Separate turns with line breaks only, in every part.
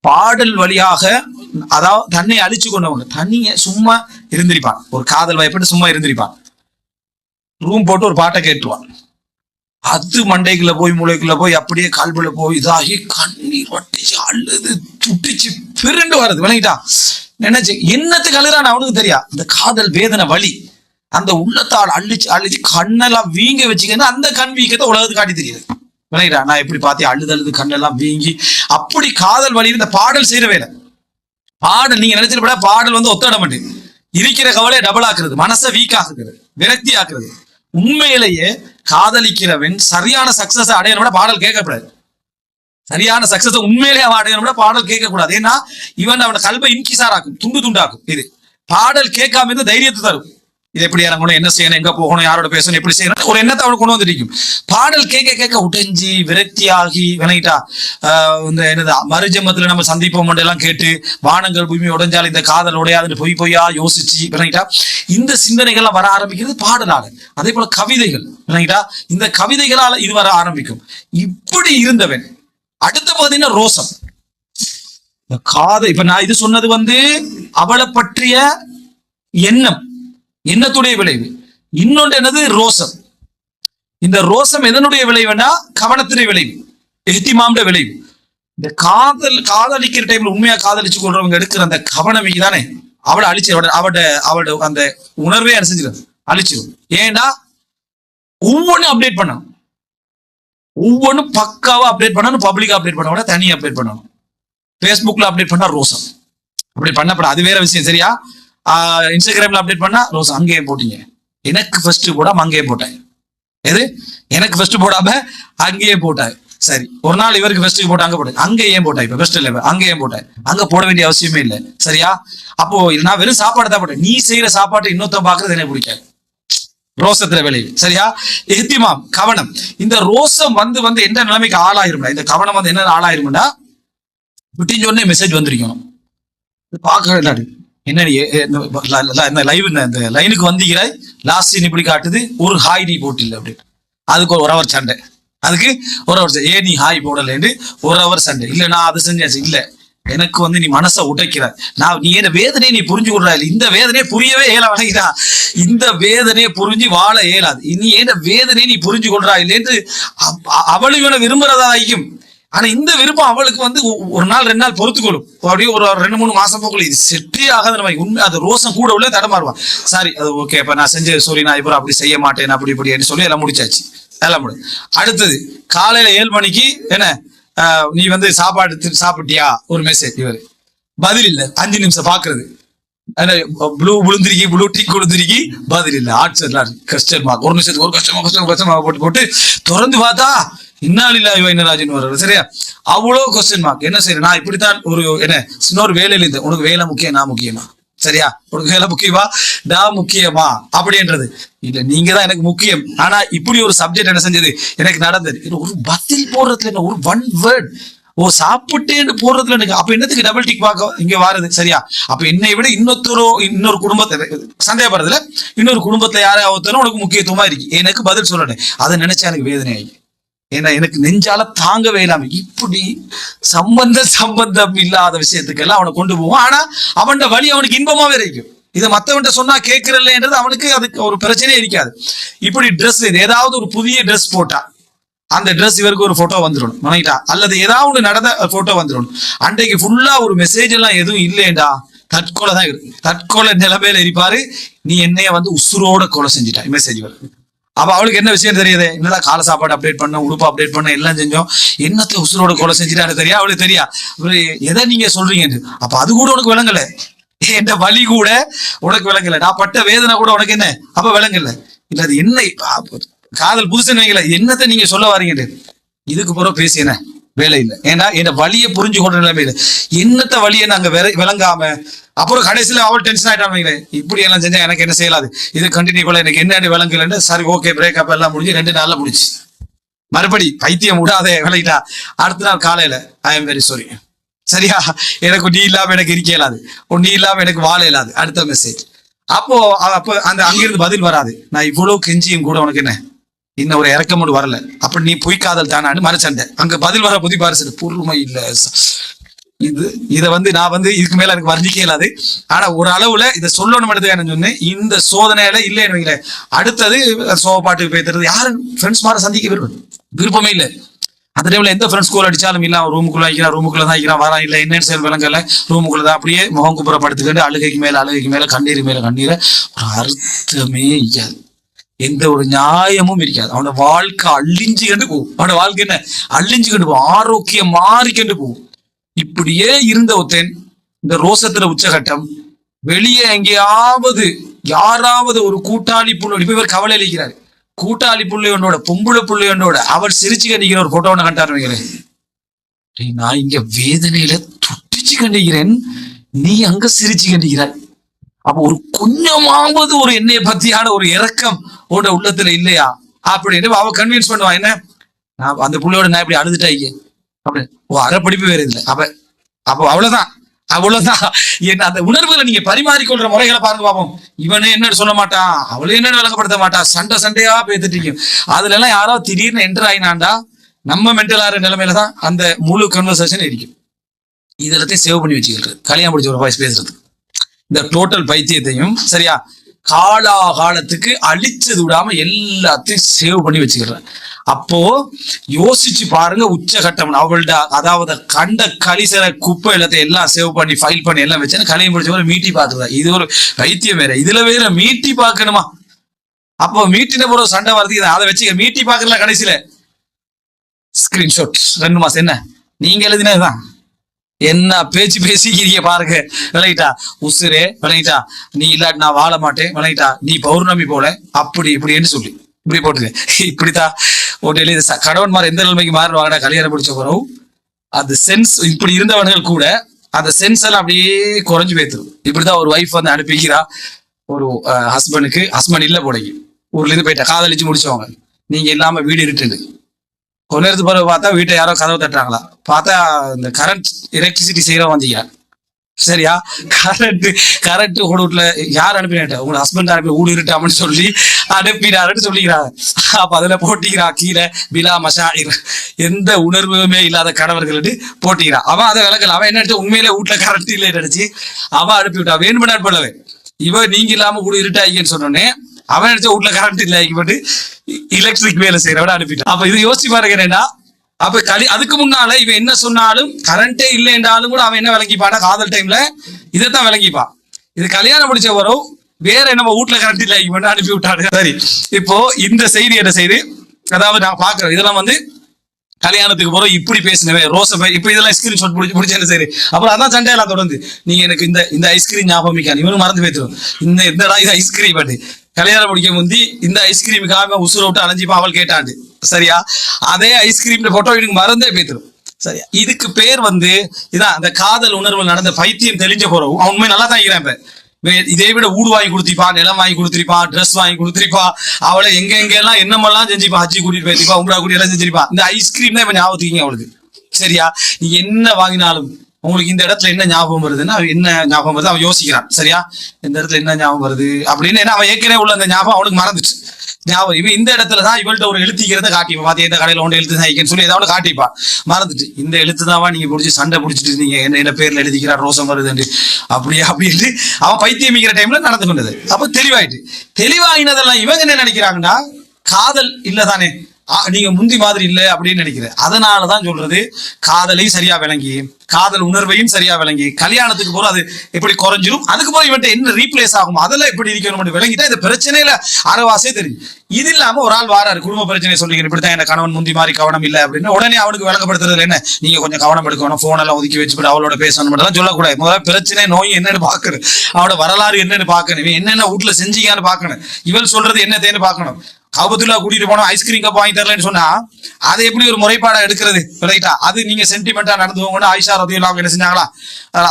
பாடல் வழியாக அதாவது தன்னை அழிச்சு கொண்டவங்க தண்ணிய சும்மா இருந்திருப்பான். ஒரு காதல் வாய்ப்பட்டு சும்மா இருந்திருப்பான். ரூம் போட்டு ஒரு பாட்டை கேட்டுவான் அது மண்டைக்குள்ள போய் மூளைக்குள்ள போய் அப்படியே கால்புல போய் இதாகி கண்ணீர் வட்டிச்சு அழுது துட்டிச்சு பிறண்டு வர்றது. விளங்கிட்டா? நினைச்சு என்னத்துக்கு அழுறான்னு அவனுக்கு தெரியா? அந்த காதல் வேதனை வலி. அந்த உள்ளத்தால் அழிச்சு அழிச்சு கண்ணெல்லாம் வீங்க வச்சுக்கன்னா அந்த கண் வீக்கத்தை உலகத்துக்கு காட்டி தெரியுது. விளங்கிட்டா நான் எப்படி பார்த்தேன் அழுது அழுது கண்ணெல்லாம் வீங்கி அப்படி காதல் வழி இந்த பாடல் செய்யற வேலை. பாடல் நீங்க நினைச்சிருப்பட பாடல் வந்து ஒத்தட மாட்டேன் இருக்கிற கவலையை டபுள் ஆக்குறது மனசை வீக் ஆக்குறது விரக்தி ஆக்குறது. உண்மையிலேயே காதலிக்கிறவன் சரியான சக்சஸ் அடையணும்னா பாடல் கேட்கக்கூடாது. சரியான சக்சஸ் உண்மையிலேயே அவன் அடையணும்னா பாடல் கேட்கக்கூடாது. ஏன்னா இவன் அவன கல்வை இன்கிசாராக்கும் துண்டு துண்டாக்கும். இது பாடல் கேட்காம இருந்து தைரியத்தை தரும். இது எப்படி இறங்கணும் என்ன செய்யணும் எங்க போகணும் யாரோட பேசணும் எப்படி செய்யணும் ஒரு எண்ணத்தை அவனுக்கு கொண்டு வந்துருக்கும். பாடல் கேட்க கேட்க உடைஞ்சி விரக்தி ஆகி வினைட்டா இந்த என்னது மறுஜமத்துல நம்ம சந்திப்போம் எல்லாம் கேட்டு வானங்கள் பூமி உடைஞ்சால் இந்த காதல் உடையாதுன்னு பொய் பொய்யா யோசிச்சு வினைட்டா இந்த சிந்தனைகள்லாம் வர ஆரம்பிக்கிறது பாடலாக. அதே போல கவிதைகள் வினைட்டா இந்த கவிதைகளால இது வர ஆரம்பிக்கும். இப்படி இருந்தவன் அடுத்த பார்த்தீங்கன்னா ரோசம். காதை காதல் இப்ப நான் இது சொன்னது வந்து அவளை பற்றிய எண்ணம். எண்ணத்துடைய விளைவு? இன்னொன்று என்னது? ரோசம். இந்த ரோசம் எதனுடைய விளைவுனா கவனத்துடைய விளைவு எஹ்திமாம்ட விளைவு. இந்த காதல் காதலிக்கிற டைம்ல உண்மையா காதலிச்சு கொள்றவங்க எடுக்கிற அந்த கவனம் தானே? அவளை அழிச்சு அவட அவட அவட அந்த உணர்வே அனுசரிச்சிடும் அழிச்சிடும் ஏன்னா ஒவ்வொன்றும் அப்டேட் பண்ணும் ஒவ்வொன்றும் பக்காவா அப்டேட் பண்ணணும் பப்ளிக் அப்டேட் பண்ண விட தனியாக அப்டேட் பண்ணணும். ஃபேஸ்புக்ல அப்டேட் பண்ணா ரோசம். அப்படி பண்ணப்பட அது வேற விஷயம் சரியா? இன்ஸ்டாகிராம்ல அப்டேட் பண்ணா ரோஸ் அங்கேயே போட்டீங்க. எனக்கு ஃபர்ஸ்ட் போடாம அங்கேயே போட்டாங்க எது? எனக்கு ஃபர்ஸ்ட் போடாம அங்கேயே போட்டாய். சரி ஒரு நாள் இவருக்கு ஃபர்ஸ்ட் போட்டு அங்கே போட்டேன் அங்க ஏன் போட்டாய்? இப்ப ஃபர்ஸ்ட் இல்ல அங்கே ஏன் போட்டேன் அங்கே போட வேண்டிய அவசியமே இல்லை. சரியா? அப்போ நான் வெறும் சாப்பாடு தான் போட்டேன். நீ செய்யற சாப்பாட்டை இன்னொருத்தன் பாக்குறது எனக்கு பிடிக்காது. ரோசத்துல விளைவு சரியா? எத்திமா கவனம். இந்த ரோசம் வந்து வந்து என்ன நிலைமைக்கு ஆளாயிரும்டா? இந்த கவனம் வந்து என்ன ஆளாயிரும்டா? விட்டிஞ்ச உடனே மெசேஜ் வந்திருக்கணும். பார்க்க என்ன நீ, இந்த லைவ் இந்த லைனுக்கு வந்தீங்கிறாய் லாஸ்ட் சீன் இப்படி காட்டுது ஒரு ஹாய் நீ போட்டில்ல அப்படின்னு அதுக்கு ஒரு அவர் சண்டை. அதுக்கு ஒரு அவர் சண்டை. நீ ஹாய் போடலன்னு ஒரு அவர் சண்டை. இல்லை நான் அதை செஞ்சாச்சு இல்லை எனக்கு வந்து நீ மனசை உடைக்கிற நான் நீ என்ன வேதனையை நீ புரிஞ்சு கொள்றா இல்ல இந்த வேதனையை புரியவே இயல வணங்கிடா இந்த வேதனையை புரிஞ்சு வாழ இயலாது. நீ ஏன் வேதனையை நீ புரிஞ்சு கொள்றா இல்லைன்னு அவளு அவளும் இவனை விரும்புறதா ஆகிக்கும் ஆனா இந்த விருப்பம் அவளுக்கு வந்து ஒரு நாள் ரெண்டு நாள் பொறுத்துக்கொள்ளும். அப்படியே ஒரு ரெண்டு மூணு மாசம் போக்குள்ள இது செட்டே ஆகாத நம்ம உண்மை அது ரோசம் கூட உள்ள தடமாறுவான் சாரி அது ஓகே இப்ப நான் செஞ்ச சாரி நான் இப்போ அப்படி செய்ய மாட்டேன் அப்படி இப்படின்னு சொல்லி எல்லாம் முடிச்சாச்சு. எல்லாம் முடி அடுத்தது காலையில ஏழு மணிக்கு என்ன ஆஹ், நீ வந்து சாப்பாடு சாப்பிட்டியா? ஒரு மெசேஜ் இவர். பதில் இல்லை. அஞ்சு நிமிஷம் பாக்குறது. ப்ளூ விழுந்திருக்கி ப்ளூ டிக் கொடுத்திருக்கி. பதில் இல்ல. ஆட்சர் கஸ்டர் மார்க் ஒரு நிமிஷத்துக்கு ஒரு கஷ்டமா கஷ்டமா கஷ்டமா போட்டு போட்டு திறந்து பார்த்தா இன்னாலில்லா இவராஜன் வர்றாரு சரியா? அவ்வளோ கொஸ்டின் மார்க் என்ன சரி நான் இப்படித்தான் ஒரு என்ன இன்னொரு வேலையில இருந்தேன். உனக்கு வேலை முக்கியம் நான் முக்கியமா? சரியா? உனக்கு வேலை முக்கியமா? நான் முக்கியமா? அப்படின்றது. இல்ல நீங்க தான் எனக்கு முக்கியம். ஆனா இப்படி ஒரு சப்ஜெக்ட் என்ன செஞ்சது? எனக்கு நடந்தது. ஒரு பதில் போடுறதுல என்ன? ஒரு ஒன் வேர்ட் ஓ சாப்பிட்டேன்னு போடுறதுல எனக்கு அப்ப என்னத்துக்கு டபுள் டிக் பார்க்க இங்க வாருது? சரியா? அப்ப என்னை விட இன்னொருத்தரோ இன்னொரு குடும்பத்தை சந்தேகப்படுறதுல இன்னொரு குடும்பத்துல யாராவது உனக்கு முக்கியத்துவமா இருக்கு. எனக்கு பதில் சொல்லணும். அதை நினைச்சா எனக்கு வேதனை ஆகி ஏன்னா எனக்கு நெஞ்சால தாங்கவே இல்லாம இப்படி சம்பந்த சம்பந்தம் இல்லாத விஷயத்துக்கெல்லாம் அவனை கொண்டு போவான். ஆனா அவன்ட வழி அவனுக்கு இன்பமாவே இருக்கும். இதை மத்தவன்ட்ட சொன்னா கேட்கறல்லன்றது அவனுக்கு அதுக்கு ஒரு பிரச்சனையே இருக்காது. இப்படி ட்ரெஸ் ஏதாவது ஒரு புதிய ட்ரெஸ் போட்டா அந்த ட்ரெஸ் இவருக்கு ஒரு போட்டோ வந்துடணும். மனைவிட்டா அல்லது ஏதாவது ஒன்று நடந்த போட்டோ வந்துடணும். அன்றைக்கு ஃபுல்லா ஒரு மெசேஜ் எல்லாம் எதுவும் இல்லையண்டா? தற்கொலை தான் இருக்கு. தற்கொலை நிலைமையில இருப்பாரு. நீ என்னைய வந்து உசுரோட கொலை செஞ்சிட்டா மெசேஜ் வரும் அப்ப அவளுக்கு என்ன விஷயம் தெரியுது? என்னடா காலை சாப்பாடு அப்டேட் பண்ண உடுப்பு அப்டேட் பண்ண எல்லாம் செஞ்சோம். என்னத்த உசுரோட கொலை செஞ்சுட்டாரு தெரியா? அவளுக்கு தெரியா? எதை நீங்க சொல்றீங்க அப்ப அது கூட உனக்கு விளங்கல. என் வலி கூட உனக்கு விளங்கல. நான் பட்ட வேதனை கூட உனக்கு என்ன? அப்ப விளங்கல. இல்ல அது என்ன காதல் புதுசுன்னு வைங்களேன். என்னத்தை நீங்க சொல்ல வாரீங்க இதுக்கு பிறகு பேசினேன் என்ன வேலை இல்லை ஏன்னா என்ன வழியை புரிஞ்சு கொண்ட நிலைமையில என்னத்த வழியை நாங்க விளங்காம அப்புறம் கடைசியில் அவள் டென்ஷன் ஆயிட்டான் இப்படி எல்லாம் செஞ்சா எனக்கு என்ன செய்யலாது? இது கண்டினியூ பண்ண எனக்கு என்ன விளங்கலன்னு சரி ஓகே பிரேக்கப் எல்லாம் முடிஞ்சு ரெண்டு நாள்ல முடிச்சு. மறுபடி பைத்தியம் விடாதே விளையிட்டா அடுத்த நாள் காலையில ஐ எம் வெரி சாரி சரியா? எனக்கு நீ இல்லாம எனக்கு இருக்க இயலாது. உன் நீ இல்லாம எனக்கு வாழ இயலாது. அடுத்த மெசேஜ் அப்போ அப்போ அந்த அங்கிருந்து பதில் வராது. நான் இவ்வளவு கெஞ்சியும் கூட உனக்கு என்ன? இன்னும் ஒரு இறக்கம் வரல. அப்ப நீ பொய் காதல் தானான்னு மறைச்சண்டை அங்க பதில் வர புதி பாரிசு பொறுமை இல்ல. இது இத வந்து நான் வந்து இதுக்கு மேல எனக்கு வர்ணிக்க இயலாது ஆனா ஒரு அளவுல இதை சொல்லணும் எடுத்து சொன்னேன். இந்த சோதனையில இல்லைன்னு வைங்களேன் அடுத்தது சோக பாட்டு பேசுறது யாரும் ஃப்ரெண்ட்ஸ் மாற சந்திக்க விருப்பம். விருப்பமே இல்லை. அந்த டைம்ல எந்த ஃப்ரெண்ட்ஸ் கோல் அடிச்சாலும் இல்ல. அவன் ரூமுக்குள்ள வைக்கிறான் ரூமுக்குள்ள தான் வைக்கிறான் வரான் இல்ல என்னன்னு செயல் விளங்கல. ரூமுக்குள்ள தான் அப்படியே முகம் குப்புற படுத்துக்கிட்டு அழுகைக்கு மேல அழுகைக்கு மேல கண்ணீர் மேல கண்ணீரை ஒரு அர்த்தமே இல்லை. எந்த ஒரு நியாயமும் இருக்காது. அவனோட வாழ்க்கை அழிஞ்சு கண்டு போகும். அவனோட வாழ்க்கை என்ன? அழிஞ்சு கண்டு போகும். ஆரோக்கியம் மாறி கண்டு போகும். இப்படியே இருந்த ஒருத்தன் இந்த ரோசத்துல உச்சகட்டம் வெளியே எங்கேயாவது யாராவது ஒரு கூட்டாளி புள்ளி இப்ப இவர் கவலை அளிக்கிறார் கூட்டாளி புள்ளையனோட பொம்புளை புள்ளையனோட அவர் சிரிச்சு கண்டிக்கிற ஒரு போட்டோ ஒன்று கண்டாரு நான் இங்க வேதனையில துட்டிச்சு கண்டிக்கிறேன். நீ அங்க சிரிச்சு கண்டிக்கிறாய். அப்ப ஒரு கொஞ்சமாவது ஒரு என்னைய பத்தியான ஒரு இறக்கம் உன்னோட உள்ளத்துல இல்லையா? அப்படின்னு அவ கன்வின்ஸ் பண்ணுவான் என்ன? நான் அந்த புள்ளையோட நான் இப்படி அழுதுட்டாங்க அப்படி. ஓ அரை படிப்பு வேற இல்லை அப்ப அப்போ அவ்வளவுதான். அவ்வளவுதான். என்ன அந்த உணர்வுகளை நீங்க பரிமாறிக்கொள்ற முறைகளை பாருங்க பாப்போம். இவனே என்னன்னு சொல்ல மாட்டான் அவளே என்னன்னு விளக்கப்படுத்த மாட்டான் சண்டை சண்டையா பேத்துட்டு அதுல எல்லாம் யாரோ திடீர்னு என்டர் ஆயினாண்டா நம்ம மென்டல் ஆகிற நிலைமையில தான் அந்த முழு கன்வர்சேஷன் இருக்கும் இதெல்லாத்தையும் சேவ் பண்ணி வச்சுக்கிறது. கல்யாணம் பிடிச்ச ஒரு வாய்ஸ் பேசுறது. இந்த டோட்டல் பைத்தியத்தையும் சரியா? காலா காலத்துக்கு அழிச்சது விடாம எல்லாத்தையும் சேவ் பண்ணி வச்சுக்கிறேன். அப்போ யோசிச்சு பாருங்க உச்சகட்டம். அவள்ட அதாவது கண்ட கலிசர குப்பை எல்லாத்தையும் எல்லாம் சேவ் பண்ணி ஃபைல் பண்ணி எல்லாம் வச்சு கலையை முடிச்ச போல மீட்டி பார்த்துதான் இது ஒரு வைத்தியம் வேற. இதுல வேற மீட்டி பார்க்கணுமா? அப்போ மீட்டின பிறகு சண்டை வரதுக்கு அதை வச்சுக்க மீட்டி பார்க்கல கடைசியில ஸ்கிரீன்ஷாட் ரெண்டு மாசம் என்ன? நீங்க எழுதினதுதான். என்ன பேச்சு பேசிக்கிறீங்க பாருங்க. விளங்கிட்டா? உசுரே விளங்கிட்டா? நீ இல்லாட்டி நான் வாழ மாட்டேன். விளங்கிட்டா? நீ பௌர்ணமி போல. அப்படி இப்படின்னு சொல்லி. இப்படி போட்டுது இப்படித்தான் ஓட்டையில இது கடவுன் கணவன்மார் எந்த நிலைமைக்கு மாறுவாங்கடா கல்யாணம் பிடிச்ச பிறகு. அந்த சென்ஸ் இப்படி இருந்தவர்கள் கூட அந்த சென்ஸ் எல்லாம் அப்படியே குறைஞ்சு போய்த்துரும் இப்படிதான் ஒரு ஒய்ஃப் வந்து அனுப்பிக்கிறா. ஒரு ஹஸ்பண்டுக்கு ஹஸ்பண்ட் இல்ல போடைக்கு ஊர்ல இருந்து போயிட்டா. காதலிச்சு முடிச்சவங்க. நீங்க இல்லாம வீடு இருட்டுது. கொஞ்ச நேரத்துக்கு பிறகு பார்த்தா வீட்டை யாரோ கதவு தட்டுறாங்களா. பார்த்தா இந்த கரண்ட் எலக்ட்ரிசிட்டி செய்யறோம் வந்தீங்க சரியா? கரண்ட் கரண்ட் உங்க யார் அனுப்பினேன் உங்க ஹஸ்பண்ட் அனுப்பி ஊடு இருட்டாமன்னு சொல்லி அனுப்பினாருன்னு சொல்லிக்கிறாங்க. அப்ப அதுல போட்டிக்கிறா கீழே பிலா மஷா எந்த உணர்வுமே இல்லாத கணவர்கள்ட்டு போட்டிக்கிறான் அவன் அதை விளக்கல. அவன் என்ன நினைச்சா உண்மையிலே வீட்டுல கரண்ட் இல்லை நினைச்சு அவன் அனுப்பி விட்டா. வேணுமென அனுப்பலவே இவ நீங்க இல்லாம ஊடு இருட்டாயின்னு சொன்னோன்னே அவன் நினைச்ச வீட்டுல கரண்ட் இல்லை போட்டு எலக்ட்ரிக் வேலை செய்யறவட அனுப்பிட்டான் அப்ப இது யோசிச்சு பாருங்க என்னன்னா அப்ப களி அதுக்கு முன்னால இவன் என்ன சொன்னாலும் கரண்டே இல்லை என்றாலும் கூட அவன் என்ன விளங்கிப்பானா காதல் டைம்ல இதைத்தான் விளங்கிப்பான். இது கல்யாணம் முடிச்ச வரும் வேற நம்ம வீட்டுல கரண்ட் இல்லை மட்டும் அனுப்பி விட்டாரு. சரி இப்போ இந்த செய்தி என்ன செய்து அதாவது நான் பாக்குறேன் இதெல்லாம் வந்து கல்யாணத்துக்கு போறோம் இப்படி பேசினவே ரோச இப்ப இதெல்லாம் ஐஸ்கிரீம் ஷாட் பிடிச்சி பிடிச்சேன்னு சரி அப்புறம் அதான் சண்டையெல்லாம் தொடர்ந்து. நீங்க எனக்கு இந்த இந்த ஐஸ்கிரீம் ஞாபகம் இவனும் மறந்து போய்த்துரும் இந்த இந்த இது ஐஸ்கிரீம் பண்ணி கல்யாணம் முடிக்க முந்தி இந்த ஐஸ்கிரீமுக்காக உசுர விட்டு அலைஞ்சிப்பா அவள் கேட்டாண்டு. சரியா? அதே ஐஸ்கிரீம் போட்டோ எனக்கு மறந்தே போய்த்துரும் சரியா? இதுக்கு பேர் வந்து இதான் அந்த காதல் உணர்வு நடந்த பைத்தியம் தெளிஞ்ச போறோம். அவன் உண்மை நல்லா தான் இருக்கிறான் இதை இதே விட ஊடு வாங்கி கொடுத்திருப்பா நிலம் வாங்கி கொடுத்திருப்பா ட்ரெஸ் வாங்கி கொடுத்திருப்பா. அவளை எங்க எங்க எல்லாம் என்னமெல்லாம் செஞ்சுப்பா ஹஜ்ஜி கூட்டிட்டு போயிருப்பா உங்களா கூட்டி எல்லாம் செஞ்சிருப்பா. இந்த ஐஸ்கிரீம் தான் இப்ப ஞாபகத்துக்கீங்க அவளுக்கு. சரியா? நீ என்ன வாங்கினாலும் உங்களுக்கு இந்த இடத்துல என்ன ஞாபகம் வருதுன்னா என்ன ஞாபகம் வருது? அவன் யோசிக்கிறான். சரியா? இந்த இடத்துல என்ன ஞாபகம் வருது? அப்படின்னு ஏன்னா அவன் ஏற்கனவே உள்ள அந்த ஞாபகம் அவனுக்கு மறந்துச்சு. ஞாபகம் இவன் இந்த இடத்துல தான் இவள்கிட்ட ஒரு எழுத்திக்கிறத காட்டிப்பான். பார்த்து எந்த கடையில ஒன்று எழுத்து தான் சொல்லி ஏதாவது காட்டிப்பான். மறந்துட்டு இந்த எழுத்து தான்வா நீங்க பிடிச்சி சண்டை பிடிச்சிட்டு இருந்தீங்க. என்ன என்ன பேர்ல எழுதிக்கிறா ரோசம் வருதுன்னு. அப்படியா அப்படின்ட்டு அவன் பைத்தியமிக்கிற டைம்ல நடந்து கொண்டது அப்ப தெளிவாயிட்டு தெளிவாயினதெல்லாம் இவங்க என்ன நினைக்கிறாங்கன்னா காதல் இல்லதானே? நீங்க முந்தி மாதிரி இல்லை அப்படின்னு நினைக்கிறேன். அதனாலதான் சொல்றது காதலையும் சரியா விளங்கி காதல் உணர்வையும் சரியா விளங்கி கல்யாணத்துக்கு போற அது எப்படி குறைஞ்சிரும் அதுக்கு போற இவன்ட்ட என்ன ரீப்ளேஸ் ஆகும் அதெல்லாம் எப்படி இருக்கணும் விளங்கிட்டா இந்த பிரச்சனையில அறவாசே தெரியும். இது இல்லாம ஒரு ஆள் வாராரு குடும்ப பிரச்சனை சொல்லிக்கிறேன் இப்படித்தான் என்ன கணவன் முந்தி மாதிரி கவனம் இல்லை அப்படின்னு. உடனே அவனுக்கு விளக்கப்படுத்துறது என்ன? நீங்க கொஞ்சம் கவனம் எடுக்கணும் போன் எல்லாம் ஒதுக்கி வச்சுட்டு அவளோட பேசணும் மட்டும் சொல்லக்கூடாது. முதல்ல பிரச்சனை நோய் என்னன்னு பாக்குறது அவனோட வரலாறு என்னன்னு பாக்கணும் இவன் என்னென்ன வீட்டுல செஞ்சீங்கன்னு பாக்கணும் இவள் சொல்றது என்ன தேன்னு பாக்கணும் காபத்துல்லா கூட்டிட்டு போனோம் ஐஸ்கிரீம் கப் வாங்கி தரலன்னு சொன்னா அதை எப்படி ஒரு முறைப்பாடா எடுக்கிறது? ரைட்டா அது நீங்க சென்டிமெண்டா நடந்துவங்கன்னு ஆயிஷா ரதியுல்லா அவங்க என்ன செஞ்சாங்களா?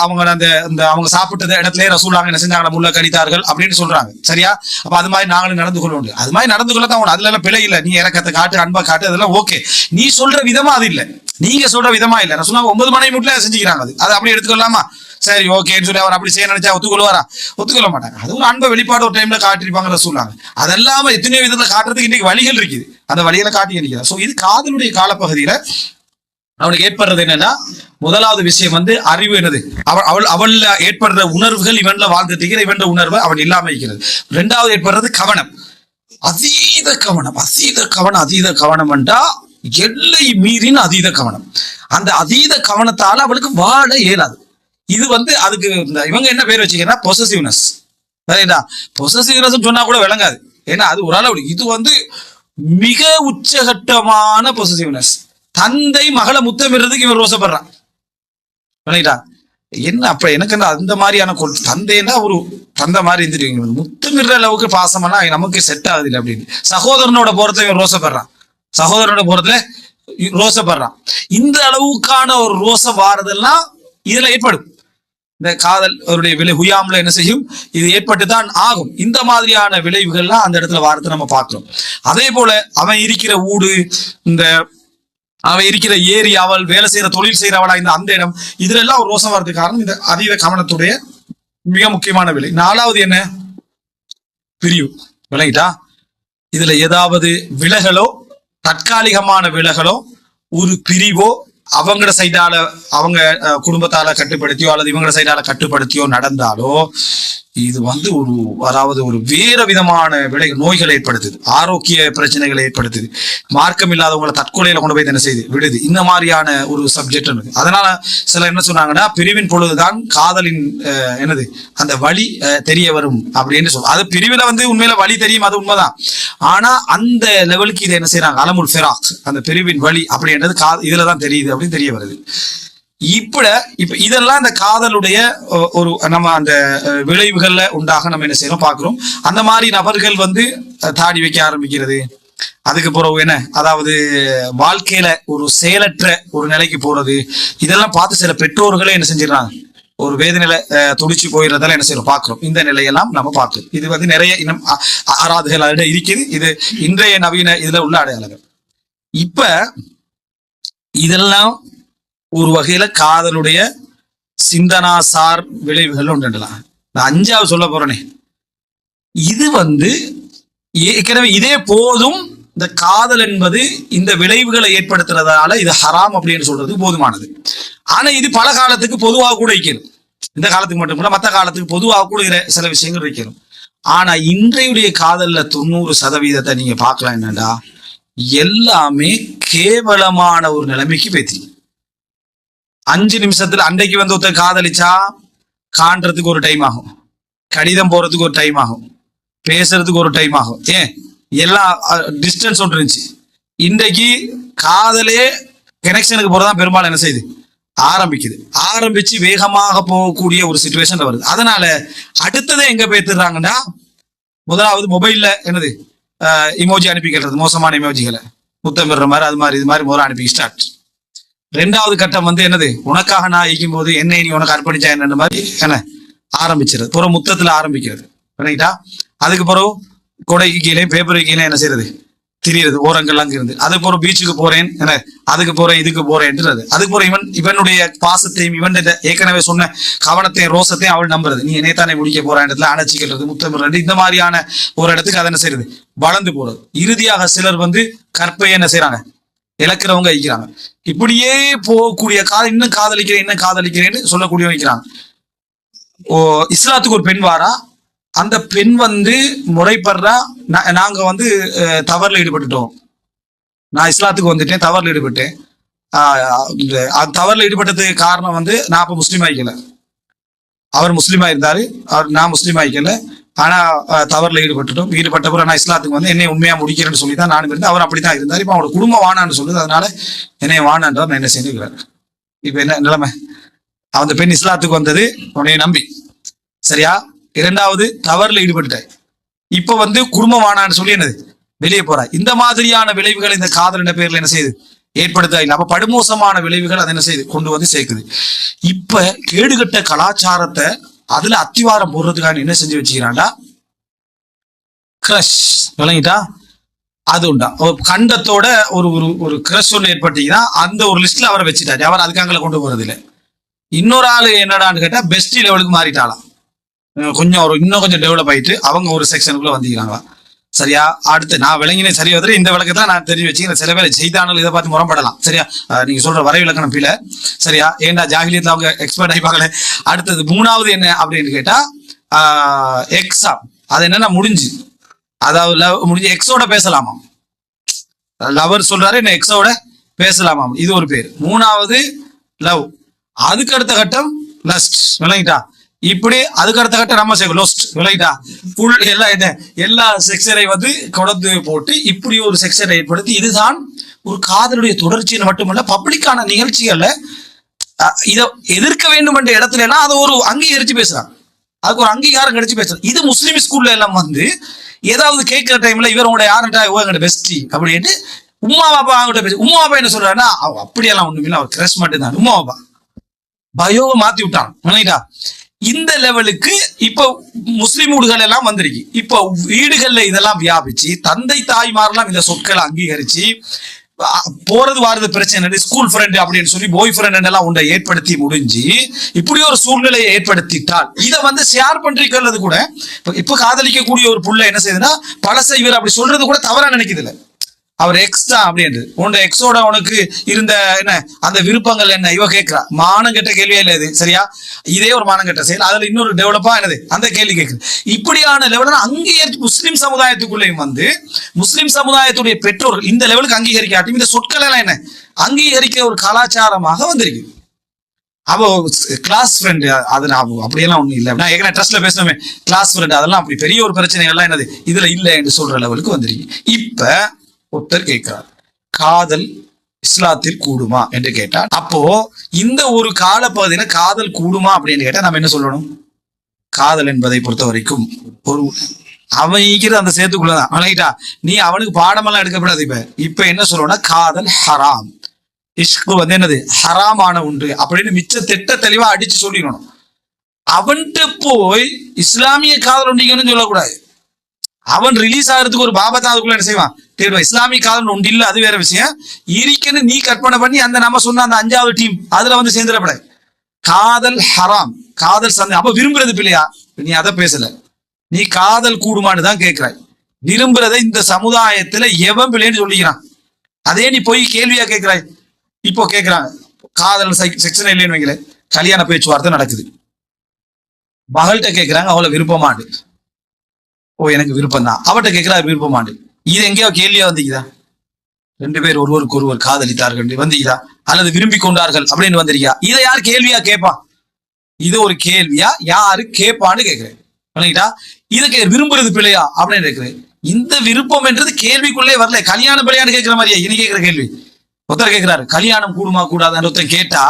அவங்க அந்த இந்த அவங்க சாப்பிட்டத இடத்துல ரசூலாங்க என்ன செஞ்சாங்களா? முள்ள கணித்தார்கள் அப்படின்னு சொல்றாங்க. சரியா? அப்ப அது மாதிரி நாங்களும் நடந்து கொள்ள முடியும் அது மாதிரி நடந்து கொள்ள தான் அதுல எல்லாம் பிழை இல்லை. நீ இறக்கத்தை காட்டு அன்பா காட்டு அதெல்லாம் ஓகே நீ சொல்ற விதமா அது இல்ல. நீங்க சொல்ற விதமா இல்ல. ரசூலா ஒன்பது மணி மட்டும் செஞ்சுக்கிறாங்க அது. அதை அப்படியே எடுத்துக்கலாமா சரி ஓகேன்னு சொல்லி அவர் அப்படி செய்ய நினைச்சா ஒத்துக்கொள்வாரா? ஒத்துக்கொள்ள மாட்டாங்க. அது ஒரு அன்பை வெளிப்பாடு ஒரு டைம்ல காட்டிருப்பாங்க சொல்லுவாங்க அதெல்லாம எத்தனையோ விதத்துல காட்டுறதுக்கு இன்னைக்கு வழிகள் இருக்குது. அந்த வழிகளை காட்டி இருக்கிறார் சோ இது காதலுடைய காலப்பகுதியில அவனுக்கு ஏற்படுறது என்னன்னா முதலாவது விஷயம் வந்து அறிவு என்னது? அவள் அவள் அவள்ல ஏற்படுற உணர்வுகள் இவன்ல வாழ்ந்துட்டு இவன்ற உணர்வு அவன் இல்லாம இருக்கிறது. ரெண்டாவது ஏற்படுறது கவனம். அதீத கவனம் அதீத கவனம் அதீத கவனம் என்றா எல்லை மீறின அதீத கவனம். அந்த அதீத கவனத்தால அவளுக்கு வாழ இயலாது. இது வந்து அதுக்கு இந்த இவங்க என்ன பேர் வச்சுக்கிறா பொசசிவ்னஸ் சரிங்களா? பொசசிவ்னஸ் சொன்னா கூட விளங்காது. ஏன்னா அது ஒரு அளவு. இது வந்து மிக உச்சகட்டமான பொசசிவ்னஸ் தந்தை மகளை முத்தமிடுறதுக்கு இவர் ரோசப்படுறான். விளங்கிட்டா என்ன அப்ப எனக்கு அந்த மாதிரியான கொள் தந்தைன்னா ஒரு தந்தை மாதிரி இருந்துருவீங்க முத்தமிடுற அளவுக்கு பாசமெல்லாம் நமக்கு செட் ஆகுது இல்லை அப்படின்னு. சகோதரனோட போறத இவன் ரோசப்படுறான். சகோதரனோட போறதுல ரோசப்படுறான். இந்த அளவுக்கான ஒரு ரோசம் வாரதெல்லாம் இதுல ஏற்படும். இந்த காதல் அவருடைய விலை ஹுயாம்ல என்ன செய்யும்? இது ஏற்பட்டு தான் ஆகும். இந்த மாதிரியான விளைவுகள்லாம் அந்த இடத்துல வாரத்தை நம்ம பார்க்கிறோம். அதே போல அவன் இருக்கிற ஊடு இந்த அவன் இருக்கிற ஏரி அவள் வேலை செய்யற தொழில் செய்யறவளா இந்த அந்த இடம் இதுல எல்லாம் ஒரு ரோசம் வர்றதுக்கு காரணம் இந்த அதீத கவனத்துடைய மிக முக்கியமான விலை. நாலாவது என்ன? பிரிவு. விளங்கிட்டா? இதுல ஏதாவது விலகலோ தற்காலிகமான விலகலோ ஒரு பிரிவோ அவங்கள சைடால அவங்க குடும்பத்தால கட்டுப்படுத்தியோ அல்லது இவங்கள சைடால கட்டுப்படுத்தியோ நடந்தாலோ இது வந்து ஒரு அதாவது ஒரு வேற விதமான விலை நோய்களை ஏற்படுத்துது. ஆரோக்கிய பிரச்சனைகளை ஏற்படுத்துது. மார்க்கம் இல்லாதவங்களை தற்கொலையில கொண்டு போய் என்ன செய்யுது விடுது. இந்த மாதிரியான ஒரு சப்ஜெக்ட் இருக்கு அதனால சில என்ன சொன்னாங்கன்னா பிரிவின் பொழுதுதான் காதலின் அஹ், என்னது அந்த வழி அஹ், தெரிய வரும் அப்படின்னு சொல்லுவோம் அது பிரிவில வந்து உண்மையில வழி தெரியும் அது உண்மைதான். ஆனா அந்த லெவலுக்கு இதை என்ன செய்யறாங்க அலமுல் ஃபெராக் அந்த பிரிவின் வழி அப்படின்றது கா இதுல தான் தெரியுது அப்படின்னு தெரிய வருது. இப்ப இப்ப இதெல்லாம் இந்த காதலுடைய ஒ- ஒரு நம்ம அந்த விளைவுகள்ல உண்டாக நம்ம என்ன செய்யறோம் பாக்குறோம் அந்த மாதிரி நபர்கள் வந்து தாடி வைக்க ஆரம்பிக்கிறது. அதுக்கு பிறகு என்ன? அதாவது வாழ்க்கையில ஒரு செயலற்ற ஒரு நிலைக்கு போறது. இதெல்லாம் பார்த்து சில பெற்றோர்களே என்ன செஞ்சிடறாங்க? ஒரு வேதனையில துடிச்சு போயிடுறதால என்ன செய்யறோம் பாக்குறோம் இந்த நிலையெல்லாம் நம்ம பார்க்கிறோம் இது வந்து நிறைய இன்னும் அ- அராதுகள் இருக்குது. இது இன்றைய நவீன இதுல உள்ள அடையாளங்கள். இப்ப இதெல்லாம் ஒரு வகையில காதலுடைய சிந்தனாசார் விளைவுகள் ஒன்றுலாம் நான் அஞ்சாவது சொல்ல போறேனே. இது வந்து ஏற்கனவே இதே போதும் இந்த காதல் என்பது இந்த விளைவுகளை ஏற்படுத்துறதால இது ஹராம் அப்படின்னு சொல்றது போதுமானது. ஆனா இது பல காலத்துக்கு பொதுவாக கூட இருக்கணும் இந்த காலத்துக்கு மட்டும் இல்லை மற்ற காலத்துக்கு பொதுவாக கூட சில விஷயங்கள் இருக்கணும் ஆனா இன்றையுடைய காதல்ல தொண்ணூறு சதவீதத்தை நீங்க பார்க்கலாம் என்னடா எல்லாமே கேவலமான ஒரு நிலைமைக்கு பேத்தி அஞ்சு நிமிஷத்துல அன்றைக்கு வந்து ஒருத்தர் காதலிச்சா காண்றதுக்கு ஒரு டைம் ஆகும். கடிதம் போறதுக்கு ஒரு டைம் ஆகும். பேசுறதுக்கு ஒரு டைம் ஆகும். ஏன்? எல்லாம் டிஸ்டன்ஸ் ஒன்று இருந்துச்சு. இன்றைக்கு காதலே கனெக்ஷனுக்கு போறதான் பெரும்பாலும் என்ன செய்யுது? ஆரம்பிக்குது. ஆரம்பிச்சு வேகமாக போகக்கூடிய ஒரு சுச்சுவேஷன்ல வருது. அதனால அடுத்ததை எங்க பேத்துறாங்கன்னா முதலாவது மொபைல்ல என்னது? இமோஜி அனுப்பிக்கிறது மோசமான இமோஜிகளை முத்தம் முத்தமிடுற மாதிரி அது மாதிரி இது மாதிரி முதல்ல அனுப்பி ஸ்டார்ட் ரெண்டாவது கட்டம் வந்து என்னது? உனக்காக நான் இயக்கும் போது என்னை நீ உனக்கு அர்ப்பணிச்சா என்ன மாதிரி என்ன? ஆரம்பிச்சிருது. புற முத்தத்துல ஆரம்பிக்கிறது. ரைட்டா அதுக்கு பிறகு கொடை கீழே பேப்பர் கீழே என்ன செய்யறது? திரியுறது. ஓரங்கள்லாம் இருந்து. அதுக்கு போற பீச்சுக்கு போறேன். என்ன? அதுக்கு போறேன் இதுக்கு போறேன்றது அதுக்கு போற இவன் இவனுடைய பாசத்தையும் இவன் ஏற்கனவே சொன்ன கவனத்தையும் ரோசத்தையும் அவள் நம்புறது. நீ நேத்தானே முடிக்க போற இடத்துல அணைச்சிக்கிறது முத்தமிடுறது இந்த மாதிரியான ஒரு இடத்துக்கு அதை என்ன செய்யறது? வளர்ந்து போறது. இறுதியாக சிலர் வந்து கற்பை என்ன செய்றாங்க இழக்கிறவங்க வைக்கிறாங்க இப்படியே போகக்கூடிய காதல் இன்னும் காதலிக்கிறேன் இன்னும் காதலிக்கிறேன்னு சொல்லக்கூடிய வைக்கிறாங்க ஓ இஸ்லாத்துக்கு ஒரு பெண் வாரா? அந்த பெண் வந்து முறைப்படுறா. நாங்க வந்து தவறில் ஈடுபட்டுட்டோம். நான் இஸ்லாத்துக்கு வந்துட்டேன் தவறில் ஈடுபட்டேன். தவறில் இந்த ஈடுபட்டதுக்கு காரணம் வந்து நான் இப்போ முஸ்லீம் ஆகிக்கல அவர் முஸ்லீமா இருந்தாரு. அவர் நான் முஸ்லீம் ஆகிக்கல ஆனா தவறுல ஈடுபட்டுட்டோம். ஈடுபட்ட நான் இஸ்லாத்துக்கு வந்து என்னை உண்மையா முடிக்கிறேன்னு சொல்லி தான் நானும் இருந்தேன். அவர் அப்படித்தான் இருந்தார். இப்போ அவரோட குடும்பம் வானான்னு சொல்லுது அதனால என்னை வானான்றவர் நான் என்ன செஞ்சுக்கிறார் இப்ப என்ன நிலைமை? அந்த பெண் இஸ்லாத்துக்கு வந்தது. உன்னைய நம்பி. சரியா? இரண்டாவது தவறுல ஈடுபட்டுட்டேன். இப்ப வந்து குடும்பம் வானான்னு சொல்லி என்னது? வெளியே போறா. இந்த மாதிரியான விளைவுகள் இந்த காதல் என்ற பேர்ல என்ன செய்யுது ஏற்படுத்தாய் நம்ம படுமோசமான விளைவுகள் அதை என்ன செய்யுது? கொண்டு வந்து சேர்க்குது. இப்ப கேடுகட்ட கலாச்சாரத்தை அதுல அத்திவாரம் போடுறதுக்காக என்ன செஞ்சு வச்சுக்கிறான்டா? கிரஷ் விளங்கிட்டா? அது உண்டா. கண்டத்தோட ஒரு ஒரு ஒரு கிரஷ் ஒன்று ஏற்பட்டீங்கன்னா அந்த ஒரு லிஸ்ட்ல அவரை வச்சுட்டாரு. அவர் அதுக்காக கொண்டு போறது இல்லை இன்னொரு ஆள் என்னடான்னு கேட்டா பெஸ்ட் லெவலுக்கு மாறிட்டாலாம் கொஞ்சம் ஒரு இன்னும் கொஞ்சம் டெவலப் ஆயிட்டு அவங்க ஒரு செக்ஷனுக்குள்ள வந்துக்கிறாங்களா சரியா? அடுத்து நான் விளங்கினே சரி வந்துட்டு இந்த விளக்கத்தை நான் தெரிஞ்சு வச்சுக்கிறேன். சில பேர் செய்தானல் இதை பார்த்து முரம்படலாம் சரியா? நீங்க சொல்ற வரை விளக்கணம் பில சரியா? ஏன்டா ஜாகிலியத்தில் அவங்க எக்ஸ்பர்ட் ஆகிப்பாங்களே அடுத்தது மூணாவது என்ன அப்படின்னு கேட்டா எக்ஸாம் அது என்னன்னா முடிஞ்சு. அதாவது லவ் முடிஞ்சு எக்ஸோட பேசலாமா? லவர் சொல்றாரு என்ன எக்ஸோட பேசலாமாம் இது ஒரு பேர். மூணாவது லவ் அதுக்கு அடுத்த கட்டம் லஸ்ட் விளங்கிட்டா? இப்படி அதுக்கு அடுத்த கட்ட நம்ம சேர்க்க லோஸ்ட் விளங்கிட்டா ஃபுல் எல்லா என்ன? எல்லா செக்ஷனை வந்து கொடந்து போட்டு இப்படி ஒரு செக்ஷனை ஏற்படுத்தி இதுதான் ஒரு காதலுடைய தொடர்ச்சின்னு மட்டுமல்ல பப்ளிக்கான நிகழ்ச்சிகள்ல இதை எதிர்க்க வேண்டும் என்ற இடத்துல எல்லாம் அதை ஒரு அங்கீகரிச்சு பேசுறாங்க அதுக்கு ஒரு அங்கீகாரம் கிடைச்சு பேசுறாங்க இது முஸ்லீம் ஸ்கூல்ல எல்லாம் வந்து ஏதாவது கேட்கிற டைம்ல இவர் உங்களோட யாருட்டா இவங்க பெஸ்டி அப்படின்ட்டு உமா பாப்பா அவங்ககிட்ட பேசு உமா பாப்பா என்ன சொல்றாருன்னா அவ அப்படியெல்லாம் ஒண்ணுமில்ல அவர் கிரஷ் மட்டும் தான். உமா பாப்பா பயோவை மாத்தி விட்டான். விளங்கிட்டா இந்த லெவலுக்கு இப்ப முஸ்லிம் வீடுகள் எல்லாம் வந்திருக்கு. இப்ப வீடுகள்ல இதெல்லாம் வியாபிச்சு தந்தை தாய்மாரெல்லாம் இந்த சொற்களை அங்கீகரிச்சு போறது வாரது பிரச்சனை ஸ்கூல் ஃப்ரெண்ட் அப்படின்னு சொல்லி பாய் ஃப்ரெண்ட் எல்லாம் உண்டை ஏற்படுத்தி முடிஞ்சு இப்படி ஒரு சூழ்நிலையை ஏற்படுத்திட்டால் இதை வந்து ஷேர் பண்றிக்கிறது கூட இப்ப- காதலிக்கக்கூடிய ஒரு புள்ள என்ன செய்யுதுன்னா பழசை இவர் அப்படி சொல்றது கூட தவறா நினைக்குது இல்ல. அவர் எக்ஸ் தான் அப்படின்றது உன்னோட எக்ஸோட உனக்கு இருந்த என்ன அந்த விருப்பங்கள் என்ன? இவ கேட்கிறா. மானம் கெட்ட கேள்வியே இல்லை இது. சரியா? இதே ஒரு மானம் கெட்ட செயல். அதுல இன்னொரு டெவலப்பா என்னது? அந்த கேள்வி கேட்குது. இப்படியான லெவலில் அங்கே முஸ்லிம் சமுதாயத்துக்குள்ளேயும் வந்து முஸ்லிம் சமுதாயத்துடைய பெற்றோர்கள் இந்த லெவலுக்கு அங்கீகரிக்காட்டும் இந்த சொற்கள் எல்லாம் என்ன? அங்கீகரிக்க ஒரு கலாச்சாரமாக வந்திருக்கு அவ கிளாஸ் ஃப்ரெண்டு அது நான் அப்படியெல்லாம் ஒண்ணும் இல்லை. நான் ஏற்கனவே ட்ரஸ்ட்ல பேசணுமே கிளாஸ் ஃப்ரெண்ட் அதெல்லாம் அப்படி பெரிய ஒரு பிரச்சனை எல்லாம் என்னது? இதுல இல்லை என்று சொல்ற லெவலுக்கு வந்திருக்கு. இப்ப ஒருத்தர் கேட்கிறார். காதல் இஸ்லாத்தில் கூடுமா என்று கேட்டார். அப்போ இந்த ஒரு காலப்பகுதியில காதல் கூடுமா அப்படின்னு கேட்டா நம்ம என்ன சொல்லணும்? காதல் என்பதை பொறுத்த வரைக்கும் ஒரு அவன் ஈக்கிறது அந்த சேத்துக்குள்ளதான். வணங்கிட்டா நீ அவனுக்கு பாடமெல்லாம் எடுக்கப்படாது இப்ப. இப்ப என்ன சொல்லணும்னா காதல் ஹராம். இஷ்கு வந்து என்னது? ஹராமான ஒன்று அப்படின்னு மிச்ச திட்ட தெளிவா அடிச்சு சொல்லிடணும். அவன்கிட்ட போய் இஸ்லாமிய காதல் ஒன்றிங்கன்னு சொல்லக்கூடாது. அவன் ரிலீஸ் ஆகிறதுக்கு ஒரு பாபத்தா அதுக்குள்ள என்ன செய்வான்? தேடுவா இஸ்லாமிய காதல் ஒன்று இல்ல அது வேற விஷயம். இருக்குன்னு நீ கற்பனை பண்ணி அந்த நம்ம சொன்ன அந்த அஞ்சாவது டீம் அதுல வந்து சேர்ந்துடப்படாது காதல் ஹராம் காதல் சந்தை அப்ப விரும்புறது பிள்ளையா? நீ அதை பேசல. நீ காதல் கூடுமான்னு தான் கேட்கிறாய் விரும்புறதை இந்த சமுதாயத்துல எவன் பிள்ளைன்னு சொல்லிக்கிறான். அதே நீ போய் கேள்வியா கேட்கிறாய் இப்போ கேட்கிறாங்க காதல் செக்ஷன் இல்லைன்னு வைங்களேன். கல்யாண பேச்சுவார்த்தை நடக்குது. மகள்கிட்ட கேட்கிறாங்க அவளை விருப்பமாண்டு ஓ எனக்கு விருப்பம் தான் அவட்ட கேட்கிறா விருப்பமாண்டு இது எங்கேயோ கேள்வியா வந்தீங்களா ரெண்டு பேர் ஒருவருக்கு ஒருவர் காதலித்தார்கள் வந்தீங்களா அல்லது விரும்பி கொண்டார்கள் அப்படின்னு வந்திருக்கியா இதை யார் கேள்வியா கேட்பான் இது ஒரு கேள்வியா? யாரு கேட்பான்னு கேட்கிறேன். விளங்கிட்டா இதை கே விரும்புறது பிள்ளையா அப்படின்னு கேட்கிறேன். இந்த விருப்பம் என்றது கேள்விக்குள்ளே வரல. கல்யாண பிள்ளையான்னு கேட்கிற மாதிரியா? இனி கேட்கிற கேள்வி. ஒருத்தர் கேட்கிறாரு கல்யாணம் கூடுமா கூடாதான்னு ஒருத்தன் கேட்டா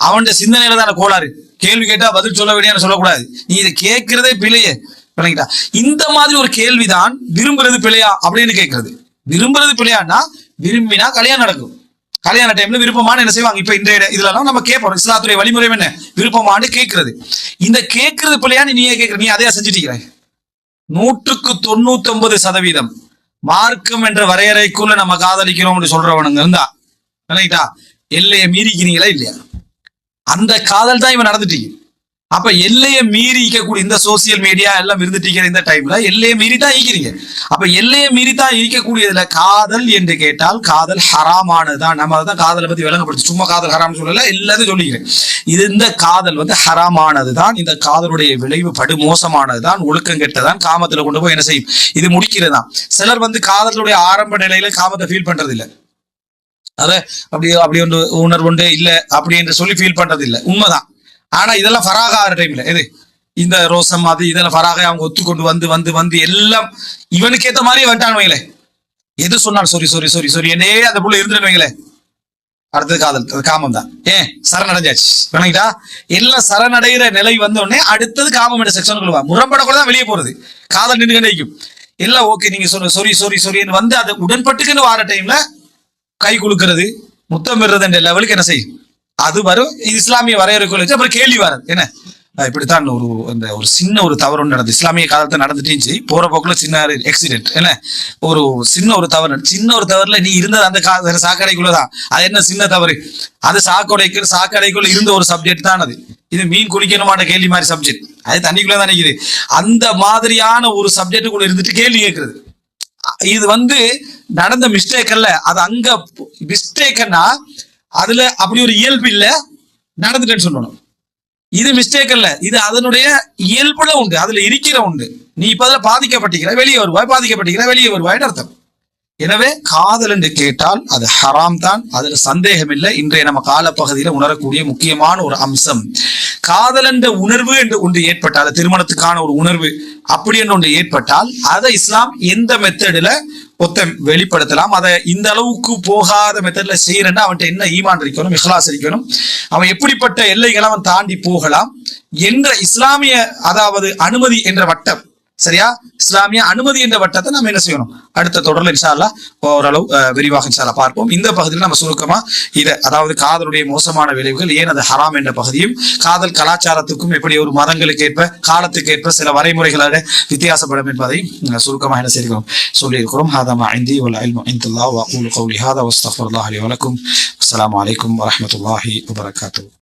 அவன்கிட்ட சிந்தனையில தானே கோளாறு. கேள்வி கேட்டா பதில் சொல்ல வேண்டியான்னு சொல்லக்கூடாது. நீ இதை கேட்கிறதே பிள்ளையே விளங்கிட்டா இந்த மாதிரி ஒரு கேள்விதான் விரும்புறது பிழையா அப்படின்னு கேட்கறது விரும்புறது பிழையான்னா விரும்பினா கல்யாணம் நடக்கும். கல்யாண டைம்ல விருப்பமான என்ன செய்வாங்க? இப்ப இன்றைய இதுலலாம் நம்ம கேட்போம். இஸ்லாத்துடைய வழிமுறை என்ன? விருப்பமானு கேட்கறது இந்த கேட்கறது பிள்ளையான்னு நீயே கேட்கற நீ அதையா செஞ்சுட்டீங்க நூற்றுக்கு தொண்ணூத்தி ஒன்பது சதவீதம் மார்க்கம் என்ற வரையறைக்குள்ள நம்ம காதலிக்கிறோம்னு சொல்றவனுங்க இருந்தா நினைக்கிட்டா எல்லையை மீறிக்கிறீங்களா இல்லையா? அந்த காதல் தான் இவன் நடந்துட்டீங்க அப்ப எல்லையை மீறி ஈக்கக்கூடிய இந்த சோசியல் மீடியா எல்லாம் இருந்துட்டீங்க இந்த டைம்ல எல்லையை மீறி தான் ஈக்கிறீங்க. அப்ப எல்லையை மீறி தான் ஈக்கக்கூடியதுல காதல் என்று கேட்டால் காதல் ஹராமானதுதான். நம்ம அதான் காதலை பத்தி விளங்கப்படுச்சு சும்மா காதல் ஹராம் சொல்லல எல்லாத்தையும் சொல்லிக்கிறேன். இது இந்த காதல் வந்து ஹராமானதுதான். இந்த காதலுடைய விளைவு படு மோசமானது தான் ஒழுக்கம் கெட்டதான். காமத்துல கொண்டு போய் என்ன செய்யும்? இது முடிக்கிறது தான் சிலர் வந்து காதலுடைய ஆரம்ப நிலையில காமத்தை ஃபீல் பண்றது இல்லை அத அப்படி அப்படி ஒன்று உணர்வுண்டு இல்லை அப்படி என்று சொல்லி ஃபீல் பண்றது இல்லை உண்மைதான். ஆனா இதெல்லாம் ஃபராக ஆகிற டைம்ல எது? இந்த ரோசம் அது இதெல்லாம் ஃபராக அவங்க ஒத்துக்கொண்டு வந்து வந்து வந்து எல்லாம் இவனுக்கு ஏத்த மாதிரி வந்துட்டான் வைங்களே. எது சொன்னாலும் சாரி சாரி சாரி சாரி என்னே அந்த புள்ள இருந்துட்டு வைங்களே. அடுத்தது காதல் அது காமம் தான். ஏன்? சரணடைஞ்சாச்சு. வணங்கிட்டா எல்லாம் சரணடைகிற நிலை வந்தோடனே அடுத்தது காமம் என்ற செக்ஷன் சொல்லுவா முரண்பட கூட தான் வெளியே போறது. காதல் நின்று நினைக்கும் எல்லாம் ஓகே நீங்க சொன்ன சொரி சொரி சொரின்னு வந்து அது உடன்பட்டுக்குன்னு வார டைம்ல கை குலுக்கிறது முத்தம் பெறுறது என்ற லெவலுக்கு என்ன செய்யும்? அது வரும் இது இஸ்லாமிய வரையறைக்குள்ள வச்சு அப்புறம் கேள்வி வராது. என்ன? இப்படித்தான் ஒரு அந்த ஒரு சின்ன ஒரு தவறு ஒன்று நடந்தது இஸ்லாமிய காலத்தில் நடந்துட்டு இருந்துச்சு. போற போக்குல சின்ன ஆக்சிடென்ட் என்ன? ஒரு சின்ன ஒரு தவறு சின்ன ஒரு தவறுல நீ இருந்தது அந்த கா சாக்கடைக்குள்ளதான். அது என்ன சின்ன தவறு? அது சாக்கடைக்கு சாக்கடைக்குள்ள இருந்த ஒரு சப்ஜெக்ட் தான் அது. இது மீன் குடிக்கணுமான கேள்வி மாதிரி சப்ஜெக்ட் அது தண்ணிக்குள்ள தான் அந்த மாதிரியான ஒரு சப்ஜெக்டுக்குள்ள இருந்துட்டு கேள்வி கேட்கறது. இது வந்து நடந்த மிஸ்டேக் அல்ல. அது அங்க மிஸ்டேக்னா அதுல அப்படி ஒரு இயல்பு இல்ல நடந்துட்டேன்னு சொல்லணும். இது மிஸ்டேக் அல்ல. இது அதனுடைய இயல்புல உண்டு. அதுல இருக்கிற உண்டு. நீ இப்ப அதுல பாதிக்கப்பட்டிருக்கிற வெளியே வருவாய். பாதிக்கப்பட்டிருக்கிற வெளியே வருவாய்னு அர்த்தம். எனவே காதல் என்று கேட்டால் அது ஹராம் தான். அதுல சந்தேகம் இல்லை. இன்றைய நம்ம காலப்பகுதியில உணரக்கூடிய முக்கியமான ஒரு அம்சம். காதல் என்ற உணர்வு என்று ஒன்று ஏற்பட்டால் திருமணத்துக்கான ஒரு உணர்வு அப்படி என்று ஒன்று ஏற்பட்டால் அதை இஸ்லாம் எந்த மெத்தடில் ஒத்த வெளிப்படுத்தலாம். அதை இந்த அளவுக்கு போகாத மெத்தட்ல செய்யறேன்னா அவன்கிட்ட என்ன ஈமான் இருக்கணும் இஹ்லாஸ் இருக்கணும்? அவன் எப்படிப்பட்ட எல்லைகளை அவன் தாண்டி போகலாம்? என்ற இஸ்லாமிய அதாவது அனுமதி என்ற வட்டம் சரியா? இஸ்லாமிய அனுமதி என்ற வட்டத்தை நம்ம என்ன செய்யணும்? அடுத்த தொடர்ல இன்ஷால்லா ஓரளவு விரிவாக இன்ஷால்லா பார்ப்போம். இந்த பகுதியில் நம்ம சுருக்கமா இதை அதாவது காதலுடைய மோசமான விளைவுகள் ஏன் அது ஹராம் என்ற பகுதியும் காதல் கலாச்சாரத்துக்கும் எப்படி ஒரு மதங்களுக்கு ஏற்ப காலத்துக்கு ஏற்ப சில வரைமுறைகளோட வித்தியாசப்படும் என்பதையும் சுருக்கமாக என்ன செய்கிறோம் சொல்லியிருக்கிறோம். ஹாதமா ஐந்தி உல் அல்மு ஐந்துல்லா வகூல் கௌலி ஹாதா வஸ்தஃபுல்லாஹி வலக்கும் அஸ்லாம் வலைக்கம் வரமத்துல்லாஹி வபரகாத்து